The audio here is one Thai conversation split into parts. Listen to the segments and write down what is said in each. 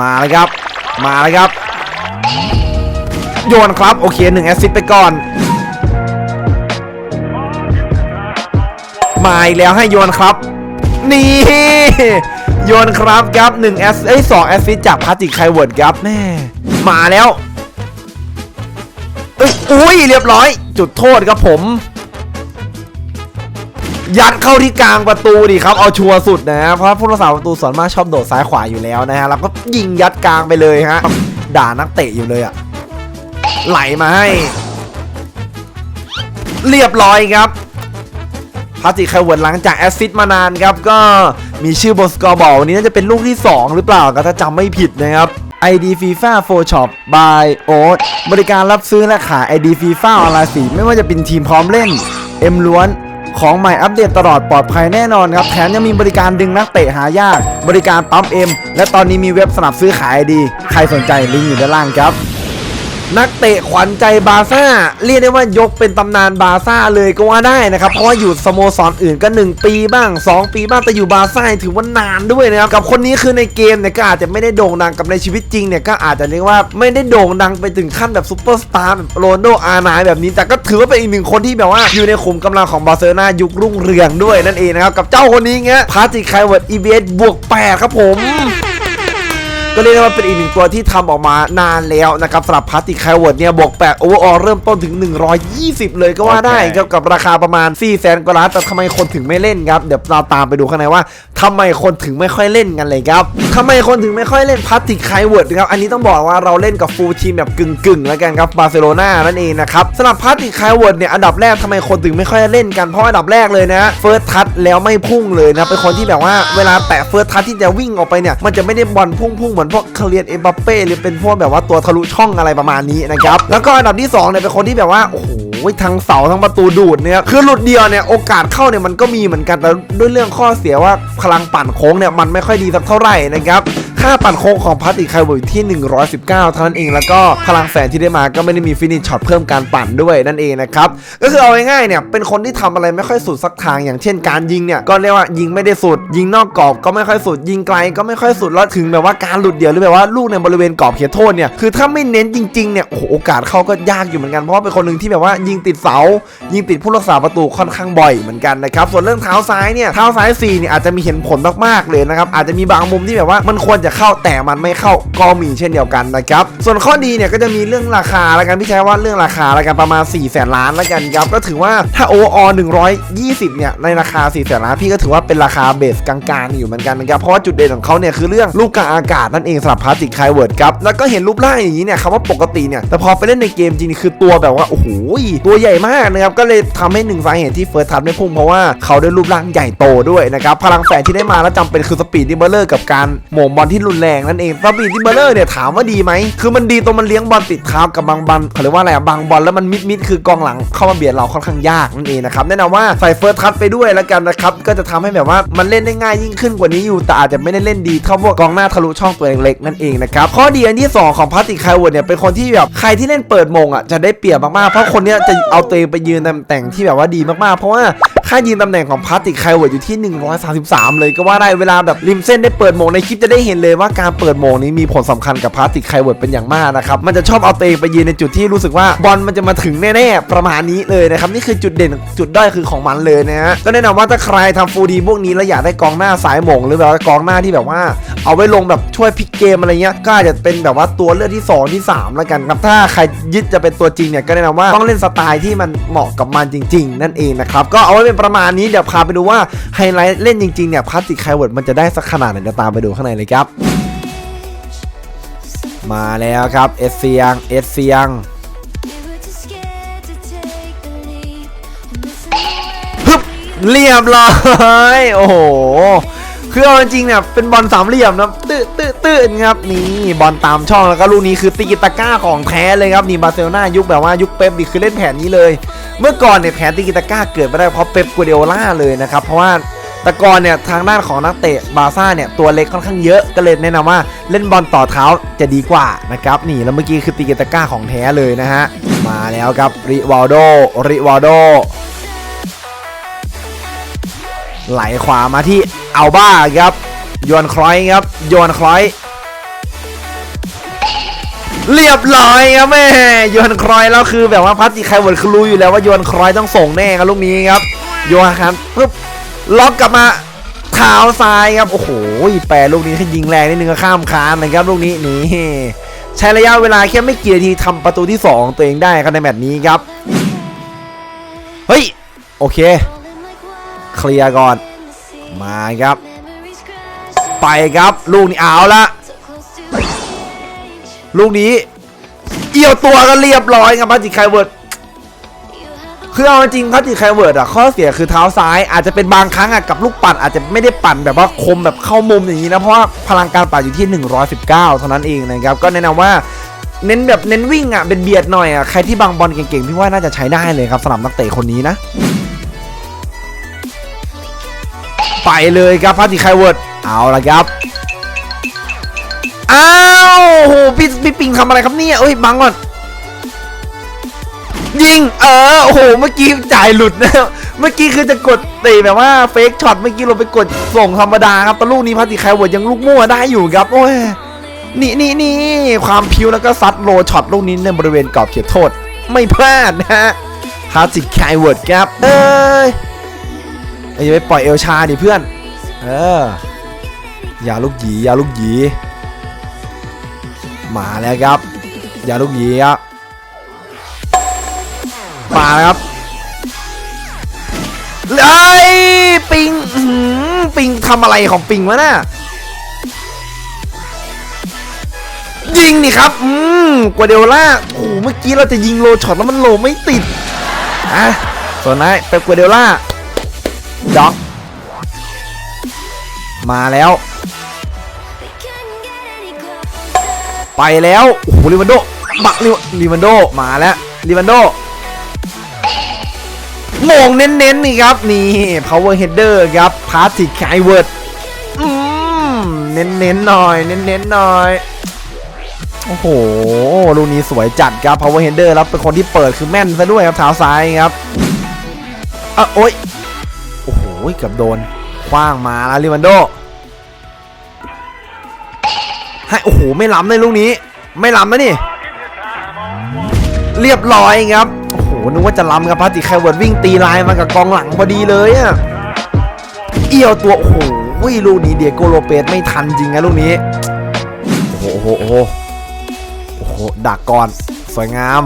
มาเลยครับ มาเลยครับ โยนครับ โอเคหนึ่งแอสซิสต์ไปก่อน มาอีกแล้วให้โยนครับ นี่ โยนครับครับ1แอสเอ้ย2แอสซิสต์จากพาติกไคเวิร์ดครับแม่มาแล้วอุ้ยเรียบร้อย จุดโทษครับผม ยัดเข้าที่กลางประตูดิครับ เอาชัวร์สุดนะ เพราะผู้รักษาประตูส่วนมากชอบโดดซ้ายขวาอยู่แล้วนะฮะแล้วก็ยิงยัดกลางไปเลยฮะด่านักเตะอยู่เลยอะไหลมาให้ เรียบร้อยครับพาติคายเวิร์ดหลังจากแอสซิสต์มานานครับ ก็มีชื่อบนสกอร์บอร์ดวันนี้น่าจะเป็นลูกที่ 2 หรือเปล่าก็ถ้าจำไม่ผิดนะครับ ID FIFA 4 Shop by Oat บริการรับซื้อและขาย ID FIFA ออนไลน์สีไม่ว่าจะเป็นทีมพร้อมเล่น เอ็มล้วน ของใหม่อัปเดตตลอดปลอดภัยแน่นอนครับ แถมยังมีบริการดึงนักเตะหายาก บริการปั๊มเอ็มและตอนนี้มีเว็บสนับซื้อขายดี ใครสนใจลิงก์อยู่ด้านล่างครับ นักเตะขวัญใจบาซ่า เรียกได้ว่ายกเป็นตำนานบาซ่าเลยก็ว่าได้นะครับ เพราะว่าอยู่สโมสรอื่นก็ 1 ปีบ้าง 2 ปีบ้างแต่อยู่บาซ่าถือว่านานด้วยนะครับ กับคนนี้คือในเกมเนี่ยก็อาจจะไม่ได้โด่งดังกับในชีวิตจริงเนี่ยก็อาจจะเรียกว่าไม่ได้โด่งดังไปถึงขั้นแบบซูเปอร์สตาร์แบบโรนลโดอาร์ไนแบบนี้ แต่ก็ถือว่าเป็นอีกหนึ่งคนที่แบบว่าอยู่ในขุมกำลังของบาร์เซโลนายุครุ่งเรืองด้วยนั่นเองนะครับกับเจ้าคนนี้เงี้ยพาติคไคเวิร์ดอีเบวก8ครับผม ก็เรียกได้ว่าเป็นอีกหนึ่งตัวที่ทำออกมานานแล้วนะครับสำหรับพาร์ติคไคเวิร์ดเนี่ยบวกแปดโอเวอร์ออเริ่มต้นถึง 120 เลยก็ว่าได้ครับกับราคาประมาณ4ี่แสนกว่าล้านแต่ทำไมคนถึงไม่เล่นครับเดี๋ยวเราตามไปดูข้างในว่า ทำไมคนถึงไม่ค่อยเล่นกันเลยครับทำไมคนถึงไม่ค่อยเล่นพาร์ติคไคเวิร์ดครับ อันนี้ต้องบอกว่าเราเล่นกับฟูลทีมแบบกึ่งๆ แล้วกันครับบาร์เซโลนานั่นเองนะครับสำหรับพาร์ติคไคเวิร์ดเนี่ยอันดับแรกทำไมคนถึงไม่ค่อยเล่นกันเพราะอันดับแรกเลยนะเฟิร์สทัชแล้วไม่พุ่งเลยนะเป็นคนที่แบบว่าเวลาแตะเฟิร์สทัชที่จะวิ่งออกไปเนี่ยมันจะไม่ได้บอลพุ่งๆเหมือนพวกเคเลียนเอ็มบัปเป้หรือเป็นพวกแบบว่าตัวทะลุช่องอะไรประมาณนี้นะครับแล้วก็อันดับที่สองเนี่ยเป็นคนที่แบบว่าโอ้โห ทั้งเสาทั้งประตูดูดเนี่ยคือหลุดเดียวเนี่ยโอกาสเข้าเนี่ยมันก็มีเหมือนกันแต่ด้วยเรื่องข้อเสียว่าพลังปั่นโค้งเนี่ยมันไม่ค่อยดีสักเท่าไหร่นะครับ ค่าปั่นโค้งของพาร์ติคไคเวิร์ดอยู่ที่ 119 เท่านั้นเอง แล้วก็พลังแฝงที่ได้มาก็ไม่ได้มีฟินิชช็อตเพิ่มการปั่นด้วยนั่นเองนะครับ ก็คือเอาง่ายๆเนี่ย เป็นคนที่ทำอะไรไม่ค่อยสุดสักทาง อย่างเช่นการยิงเนี่ย ก็เรียกว่ายิงไม่ได้สุด ยิงนอกกรอบก็ไม่ค่อยสุด ยิงไกลก็ไม่ค่อยสุด แล้วถึงแบบว่าการหลุดเดียวหรือแบบว่าลูกในบริเวณกรอบเขตโทษเนี่ย คือถ้าไม่เน้นจริงๆเนี่ย โอ้โหโอกาสเขาก็ยากอยู่เหมือนกัน เพราะว่าเป็นคนหนึ่งที่แบบว่ายิงติดเสา ยิงติดผู้รักษาประตูค่อนข้างบ่อยเหมือนกันนะครับ ส่วนเรื่องเท้าซ้ายเนี่ย เท้าซ้าย4เนี่ยอาจจะมีเห็นผลมากๆเลยนะครับ อาจจะมีบางมุมที่แบบว่ามันควรจะเข้าแต่มันไม่เข้าก็มีเช่นเดียวกันนะครับ ส่วนข้อดีเนี่ยก็จะมีเรื่องราคาแล้วกันพี่ใช้ว่าเรื่องราคาแล้วกันประมาณ4ี่แสนล้านแล้วกันครับก็ถือว่าถ้าโออ120เนี่ยในราคา4ี่แสนล้านพี่ก็ถือว่าเป็นราคาเบสกลางๆอยู่เหมือนกันนะครับเพราะว่าจุดเด่นของเขาเนี่ยคือเรื่องลูกกลางอากาศนั่นเองสำหรับพาสติกไคเวิร์ดครับแล้วก็เห็นรูปร่างอย่างนี้เนี่ยคำว่าปกติเนี่ยแต่พอไปเล่นในเกมจริงคือตัวแบบว่าโอ้โหตัวใหญ่มากนะครับก็เลยทำให้หนึ่งสาเหตุที่เฟิร์สทัชไม่พุ่งเพราะว่าเขาได้รูปร่างใหญ่โตด้วยนะครับพลังแฝงที่ได้มาแล้วจำเป็นคือสปีดดิเบลเลอร์กับการหม่งบอลที่รุนแรงนั่นเองสปีดดิเบลเลอร์เนี่ยถามว่าดีไหมคือมันดีตรงมันเลี้ยงบอลติดเท้ากับบางบอลเขาเรียกว่าอะไรอะบางบอลแล้วมันมิดมิดคือกองหลังเข้ามาเบียดเราค่อนข้างยากนั่นเองนะครับแนะนำว่าใส่เฟิร์สทัชไปด้วยแล้วกันนะครับก็จะทำให้แบบว่ามันเล่นได้ง่ายยิ่งขึ้นกว่านี้อยู่แต่อาจจะไม่ได้เล่นดีเท่าพวกกองหน้าทะลุช่องตัวเล็กๆนั่นเองนะครับข้อดีอันที่สองของพาติคไคเวิร์ดเนี่ยเป็นคนที่แบบใครที่เล่นเปิดมงอะจะได้เปรียบมากๆเพราะคนเนี้ยจะเอาตัวเองไปยืนตำแหน่งที่แบบว่าดีมากๆ เพราะว่า ค่ายืนตำแหน่งของพาติคไคเวิร์ดอยู่ที่ 133 เลยก็ว่าได้เวลาแบบริมเส้นได้เปิดโมงในคลิปจะได้เห็นเลยว่าการเปิดโมงนี้มีผลสำคัญกับพาติคไคเวิร์ดเป็นอย่างมากนะครับมันจะชอบเอาตัวเองไปยืนในจุดที่รู้สึกว่าบอลมันจะมาถึงแน่ๆประมาณนี้เลยนะครับนี่คือจุดเด่นจุดด้อยคือของมันเลยนะฮะก็แนะนำว่าถ้าใครทำฟูลดีพวกนี้แล้วอยากได้กองหน้าสายโมงหรือแบบกองหน้าที่แบบว่า เอาไว้ลงแบบช่วยพลิกเกมอะไรเงี้ยก็อาจจะเป็นแบบว่าตัวเลือกที่ 2 ที่ 3 แล้วกันครับถ้าใครยึดจะเป็นตัวจริงเนี่ยก็แนะนำว่าต้องเล่นสไตล์ที่มันเหมาะกับมันจริง ๆ นั่นเองนะครับก็เอาไว้เป็นประมาณนี้เดี๋ยวพาไปดูว่าไฮไลท์เล่นจริงๆเนี่ยพาสติกไคเวิร์ดมันจะได้สักขนาดไหนเดี๋ยวตามไปดูข้างในเลยครับ มาแล้วครับเอสเซียงเอสเซียงฮึบเรียบร้อยโอ้โหคือเอาจริงๆเนี่ยเป็นบอลสามเหลี่ยมนะตื้อตื้อตื้อครับนี่บอลตามช่องแล้วก็ลูกนี้คือตีกิตาก้าของแท้เลยครับนี่บาร์เซโลนายุคแบบว่ายุคเป๊ปนี่คือเล่นแผนนี้เลย เมื่อก่อนเนี่ยแผนตีกิตาก้าเกิดมาได้เพราะเป๊ปกัวเดโอล่าเลยนะครับเพราะว่าแต่ก่อนเนี่ยทางด้านของนักเตะบาซ่าเนี่ยตัวเล็กค่อนข้างเยอะก็เลยแนะนำว่าเล่นบอลต่อเท้าจะดีกว่านะครับนี่แล้วเมื่อกี้คือตีกิตาก้าของแท้เลยนะฮะมาแล้วครับริวาลโดริวาลโดไหลขวามาที่อัลบ้าครับโยนคล้อยครับโยนคล้อย เรียบร้อยครับแม่โยนครอยแล้วคือแบบว่าพัตติไคเวิร์ดคือรู้อยู่แล้วว่าโยนครอยต้องส่งแน่ครับลูกนี้ครับโยนครับปุ๊บล็อกกลับมาเท้าซ้ายครับโอ้โหแปรลูกนี้ให้ยิงแรงนิดนึงก็ข้ามคานนะครับลูกนี้นี่ใช้ระยะเวลาแค่ไม่กี่นาทีทำประตูที่สองตัวเองได้ครับในแมตช์นี้ครับเฮ้ยโอเค เคลียร์ก่อนมาครับ ไปครับลูกนี้เอาละ ลูกนี้ เอี่ยวตัวก็เรียบร้อยครับพัติไคเวิร์ดคือเอาจริงพัติไคเวิร์ดอะข้อเสียคือเท้าซ้ายอาจจะเป็นบางครั้งอะกับลูกปั่นอาจจะไม่ได้ปั่นแบบว่าคมแบบเข้ามุมอย่างนี้นะ เพราะว่าพลังการปั่นอยู่ที่ 119 เท่านั้นเองนะครับ ก็แนะนำว่าเน้นแบบเน้นวิ่งอะเป็นเบียดหน่อยอะใครที่บางบอลเก่งๆพี่ว่าน่าจะใช้ได้เลยครับสำหรับนักเตะคนนี้นะ ไปเลยครับพัตติไคเวิร์ดเอาละครับ อ้าวโหพี่พี่ปิงทำอะไรครับเนี่ยเอ้ยบังก่อนยิงเออโอ้โหเมื่อกี้จ่ายหลุดนะเมื่อกี้คือจะกดเตะแบบว่าเฟกช็อตเมื่อกี้เราไปกดส่งธรรมดาครับต่ลูกนี้พัติไคเวิร์ดยังลูกมั่วได้อยู่ครับโอ้ยนี่นี่นี่ความพิวแล้วก็ซัดโลช็อตลูกนี้ในบริเวณกรอบเขตโทษ ไม่พลาดนะฮะพาติไคเวิร์ดครับเอ้ยเอ้ยอย่าไปปล่อยเอลชาดิเพื่อน เอออย่าลูกหยีอย่าลูกหยี มาแล้วครับอย่าลูกหยีครับมาแล้วครับเอ้ปิงปิงทำอะไรของปิงวะน่ะยิงนี่ครับ อืมกวาเดลล่าโอ้โหเมื่อกี้เราจะยิงโลช็อตแล้วมันโลไม่ติดอะส่วนนายเป๊ปกวาเดลล่าด็อก มาแล้ว ไปแล้วโอ้โหลิวันโดบักลิวลิวันโดมาแล้วลิวันโดโมงเน้นๆนี่ครับนี่ power header ครับ พาร์ติไคเวิร์ดเน้นๆหน่อย เน้นๆหน่อย โอ้โห ลูกนี้สวยจัดครับ power header แล้วเป็นคนที่เปิดคือแม่นซะด้วยครับเท้าซ้ายครับอะโอ้ย โอ้โหเกือบโดน คว้างมาแล้วลิวันโด ให้โอ้โหไม่ล้ำเลยลูกนี้ ไม่ล้ำนะนี่เรียบร้อยครับโอ้โหนึกว่าจะล้ำครับพาติแคเวิร์ดวิ่งตีลายมากับกองหลังพอดีเลยอะเอี่ยวตัวโอ้โหลูกนี้เดียโกโลเปสไม่ทันจริงนะลูกนี้โอ้โหโอ้โหโอ้โหดักก่อนสวยงาม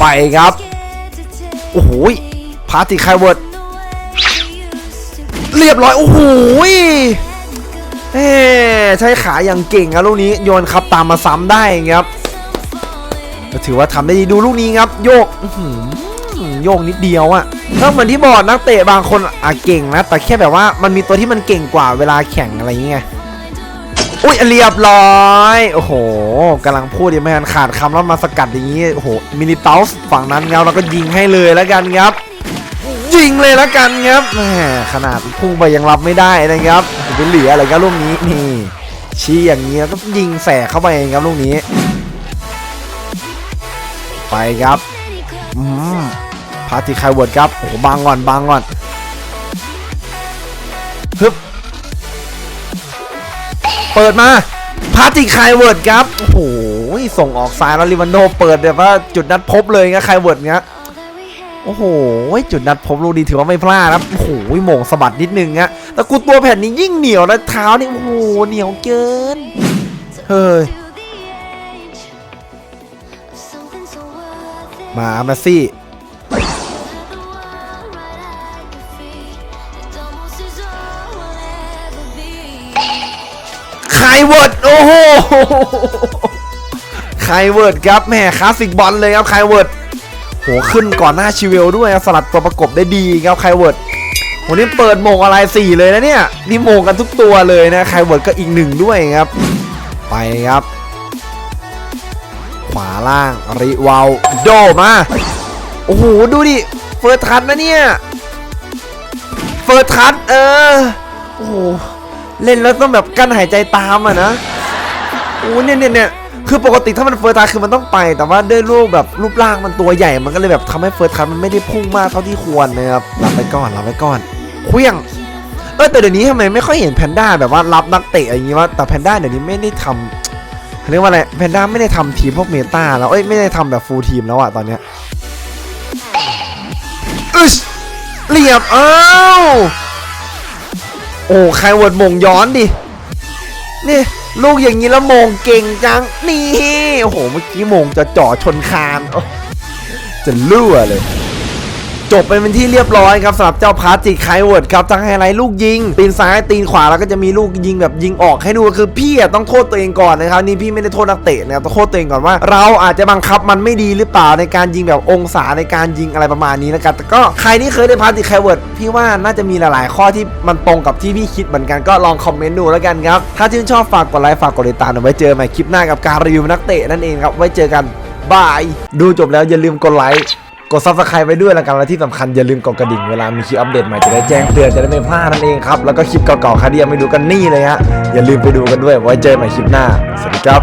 ไปครับโอ้โหพาติแคเวิร์ดเรียบร้อยโอ้โห เอ้ใช้ขาอย่างเก่งครับลูกนี้โยนครับตามมาซ้ำได้ครับก็ถือว่าทำได้ดีดูลูกนี้ครับ โยกโยกนิดเดียวอะก็เหมือนที่บอกนักเตะบางคนอะเก่งนะ แต่แค่แบบว่ามันมีตัวที่มันเก่งกว่าเวลาแข่งอะไรอย่างเงี้ยอุ้ยเรียบร้อยโอ้โหกำลังพูดยังไม่ทันขาดคำแล้วมาสกัดอย่างงี้โอ้โหมินิเตลส์ฝั่งนั้นเงาแล้วก็ยิงให้เลยแล้วกันครับ ยิงเลยล้วกันครับแหมขนาดพุ่งไปยังรับไม่ได้นะครับเป็นเหลืออะไรครับลูกนี้นี่ชี้อย่างนี้แล้วก็ยิงแสกเข้าไปเองครับลูกนี้ ไปครับอืมพาติไคเวิร์ดครับโอ้โหบางก่อนบางก่อนฮึบเปิดมาพาติไคเวิร์ดครับโอ้โหส่งออกซ้ายแล้วลิวันโดเปิดแบบว่าจุดนัดพบเลยนะไคเวิร์ดเงี้ย โอ้โห จุดนัดพบลูกดีถือว่าไม่พลาดครับ โอ้โหโหม่งสะบัดนิดนึงฮะแต่กูตัวแผ่นนี้ยิ่งเหนียวแล้วเท้านี่โอ้โหเหนียวเกิน เฮ้ย มาแมสซี่ไคเวิร์ดโอ้โหไคเวิร์ดครับแหม่คลาสสิกบอลเลยครับไคเวิร์ด โหขึ้นก่อนหน้าชิเวลด้วยสลัดตัวประกบได้ดีครับไคเวิร์ดโหนี่เปิดโมงอะไรสี่เลยนะเนี่ยนี่โมงกันทุกตัวเลยนะไคเวิร์ดก็อีกหนึ่งด้วยครับ ไปครับ ขวาล่างริวาลโดมาโอ้โหดูดิเฟิร์สทันนะเนี่ยเฟิร์สทันเออโอ้โหเล่นแล้วต้องแบบกั้นหายใจตามอะนะโอ้เนี่ยเนี่ยเนี่ย คือปกติถ้ามันเฟิร์สทัชคือมันต้องไป แต่ว่าด้วยรูปแบบรูปร่างมันตัวใหญ่ มันก็เลยแบบทำให้เฟิร์สทัชมันไม่ได้พุ่งมากเท่าที่ควรนะครับรับไปก่อนรับไปก่อนเคลี้ยงเออแต่เดี๋ยวนี้ทำไมไม่ค่อยเห็นแพนด้าแบบว่ารับนักเตะอย่างงี้วะแต่แพนด้าเดี๋ยวนี้ไม่ได้ทำเขาเรียกว่าอะไรแพนด้าไม่ได้ทำทีมพวกเมตาแล้วเอ้ยไม่ได้ทำแบบฟูลทีมแล้วอะตอนเนี้ยอึชเรียบอ้าโอ้ใครเวิร์ดมงย้อนดินี่ ลูกอย่างนี้แล้วมงเก่งจัง นี่ โอ้โห เมื่อกี้มงจะจ่อชนคานจะรั่วเลย จบไปเป็นที่เรียบร้อยครับสำหรับเจ้าพาจิไคเวิร์ดครับทั้งไฮไลท์ลูกยิง ตีนซ้ายตีนขวาแล้วก็จะมีลูกยิงแบบยิงออกให้ดูคือพี่อะต้องโทษตัวเองก่อนนะครับนี่พี่ไม่ได้โทษนักเตะนะครับต้องโทษตัวเองก่อนว่า เราอาจจะบังคับมันไม่ดีหรือเปล่าในการยิงแบบองศาในการยิงอะไรประมาณนี้นะครับแต่ก็ใครที่เคยได้พาจิไคเวิร์ดพี่ว่าน่าจะมีหลาย ๆ ข้อที่มันตรงกับที่พี่คิดเหมือนกันก็ลองคอมเมนต์ดูแล้วกันครับถ้าชื่นชอบฝากกดไลค์ฝากกดติดตามเอาไว้เจอใหม่คลิปหน้ากับการรีวิวนักเตะนั่นเองครับไว้เจอกันบายดูจบแล้วอย่าลืมกดไลค์ ดซับสไครต์ไว้ด้วยแล้วกันและที่สำคัญอย่าลืมกดกระดิ่งเวลามีคลิปอัปเดตใหม่จะได้แจ้งเตือนจะได้ไม่พลาดนั่นเองครับแล้วก็คลิปเก่าๆใครที่ยังไม่ดูกันนี่เลยฮะอย่าลืมไปดูกันด้วยไว้เจอกันใหม่คลิปหน้าสวัสดีครับ